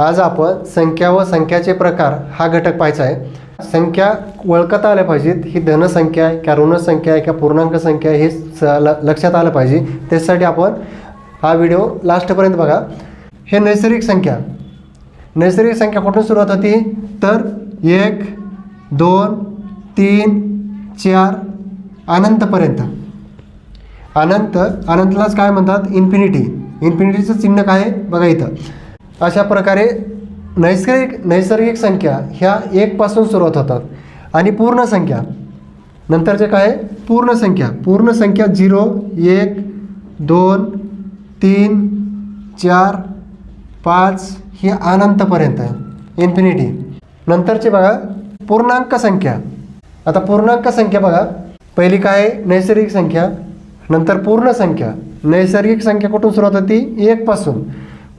आज आपण संख्या व संख्याचे प्रकार हा घटक पाहायचा आहे. संख्या ओळखता आल्या पाहिजेत. ही धनसंख्या आहे का ऋणसंख्या आहे का पूर्णांक संख्या हे स ल लक्षात आलं पाहिजे. त्यासाठी आपण हा व्हिडिओ लास्टपर्यंत बघा. हे नैसर्गिक संख्या. नैसर्गिक संख्या कुठून सुरुवात होती? तर एक दोन तीन चार अनंतपर्यंत अनंत अनंतलाच काय म्हणतात? इन्फिनिटी इन्फिनिटीचं चिन्ह काय आहे? बघा इथं. अशा प्रकारे नैसर्गिक नैसर्गिक संख्या ह्या एकपासून सुरुवात होतात. आणि पूर्ण संख्या. नंतरचे काय आहे? पूर्ण संख्या. पूर्ण संख्या झिरो एक दोन तीन चार पाच ही अनंतपर्यंत आहे. इन्फिनिटी. नंतरचे बघा पूर्णांक संख्या. आता पूर्णांक संख्या बघा. पहिली काय आहे? नैसर्गिक संख्या. नंतर पूर्ण संख्या. नैसर्गिक संख्या कुठून सुरुवात होती? एकपासून.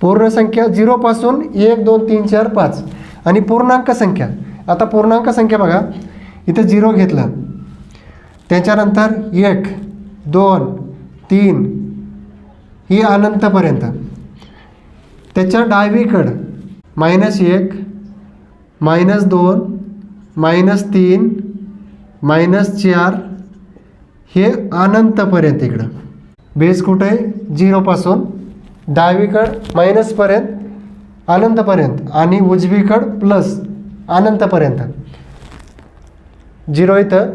पूर्ण संख्या झिरोपासून एक दोन तीन चार पाच. आणि पूर्णांक संख्या. आता पूर्णांक संख्या बघा. इथं झिरो घेतला. त्याच्यानंतर एक दोन तीन. ही अनंतपर्यंत. त्याच्या डावीकडं मायनस एक मायनस दोन मायनस तीन मायनस चार. हे अनंतपर्यंत इकडं. बेस कुठं? आहे झिरोपासून डावीकड मायनसपर्यंत अनंतपर्यंत आणि उजवीकड प्लस अनंतपर्यंत. झिरो इथं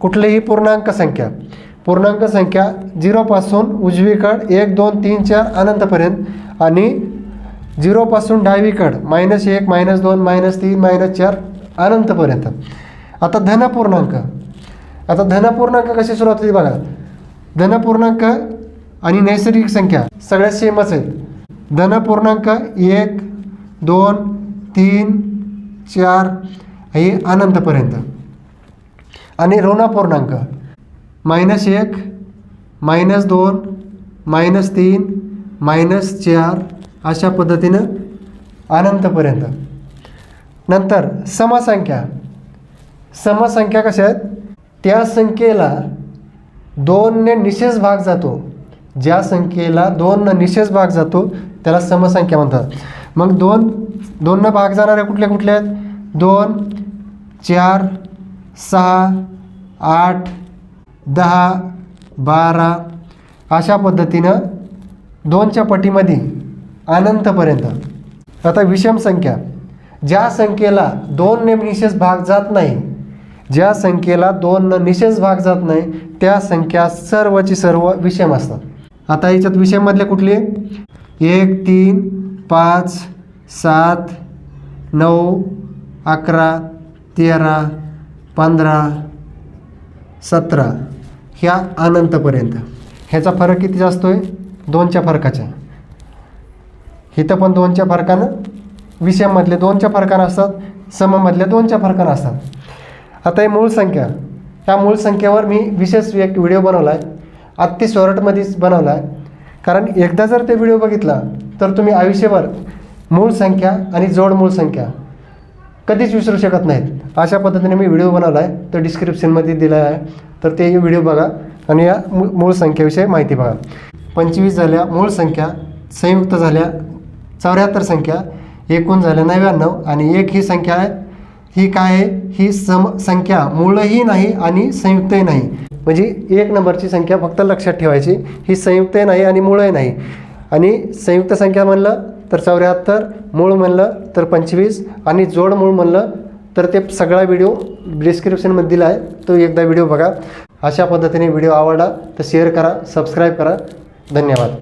कुठलीही पूर्णांक संख्या. पूर्णांक संख्या झिरोपासून उजवीकड एक दोन तीन चार अनंतपर्यंत आणि झिरोपासून डावीकड मायनस एक मायनस दोन मायनस तीन मायनस चार अनंतपर्यंत. आता धनपूर्णांक. आता धनपूर्णांक कशी सुरुवात होती बघा. धनपूर्णांक आणि नैसर्गिक संख्या सगळ्या सेमच आहेत. धनपूर्णांक एक दोन तीन चार हे अनंतपर्यंत. आणि ऋणपूर्णांक मायनस एक मायनस दोन मायनस तीन मायनस चार अशा पद्धतीनं अनंतपर्यंत. नंतर समसंख्या. समसंख्या कशा आहेत? त्या संख्येला दोनने निशेष भाग जातो. ज्या संख्येला दोन निशेष भाग जातो त्याला समसंख्या म्हणतात. मग दोन दोननं भाग जाणाऱ्या कुठल्या कुठल्या आहेत? दोन चार सहा आठ दहा बारा. अशा पद्धतीनं दोनच्या पटीमध्ये अनंतपर्यंत. आता विषम संख्या. ज्या संख्येला दोन ने निशेष भाग जात नाही ज्या संख्येला दोन न निशेष भाग जात नाही त्या संख्या सर्वची सर्व विषम असतात. आता याच्यात विषयामधले कुठले? एक तीन पाच सात नऊ अकरा तेरा पंधरा सतरा. ह्या अनंतपर्यंत. ह्याचा फरक किती जास्त आहे दोनच्या फरकाच्या इथं पण दोनच्या फरकानं विषममधले दोनच्या फरकानं असतात सममधल्या दोनच्या फरकानं असतात. आता हे मूळ संख्या. त्या मूळ संख्येवर मी विशेष एक व्हिडिओ बनवला आहे अति सोरटमध्येच बनवला. आहे कारण एकदा जर ते व्हिडिओ बघितला तर तुम्ही आयुष्यभर मूळ संख्या आणि जोड मूळ संख्या कधीच विसरू शकत नाहीत. अशा पद्धतीने मी व्हिडिओ बनवला आहे तो डिस्क्रिप्शनमध्ये दिला आहे. तर ते व्हिडिओ बघा आणि या मू मूळ संख्येविषयी माहिती बघा. पंचवीस झाल्या मूळ संख्या संयुक्त झाल्या चौऱ्याहत्तर संख्या एकूण झाल्या नव्याण्णव आणि एक ही संख्या आहे. ही काय आहे? ही सम संख्या मूळही नाही आणि संयुक्तही नाही. म्हणजे एक नंबरची संख्या फक्त लक्षात ठेवायची. ही संयुक्तही नाही आणि मूळही नाही. आणि संयुक्त संख्या म्हणलं तर चौऱ्याहत्तर मूळ म्हणलं तर पंचवीस आणि जोड मूळ म्हणलं तर ते सगळा व्हिडिओ डिस्क्रिप्शनमध्ये दिला आहे तो एकदा व्हिडिओ बघा. अशा पद्धतीने व्हिडिओ आवडला तर शेअर करा सबस्क्राईब करा. धन्यवाद.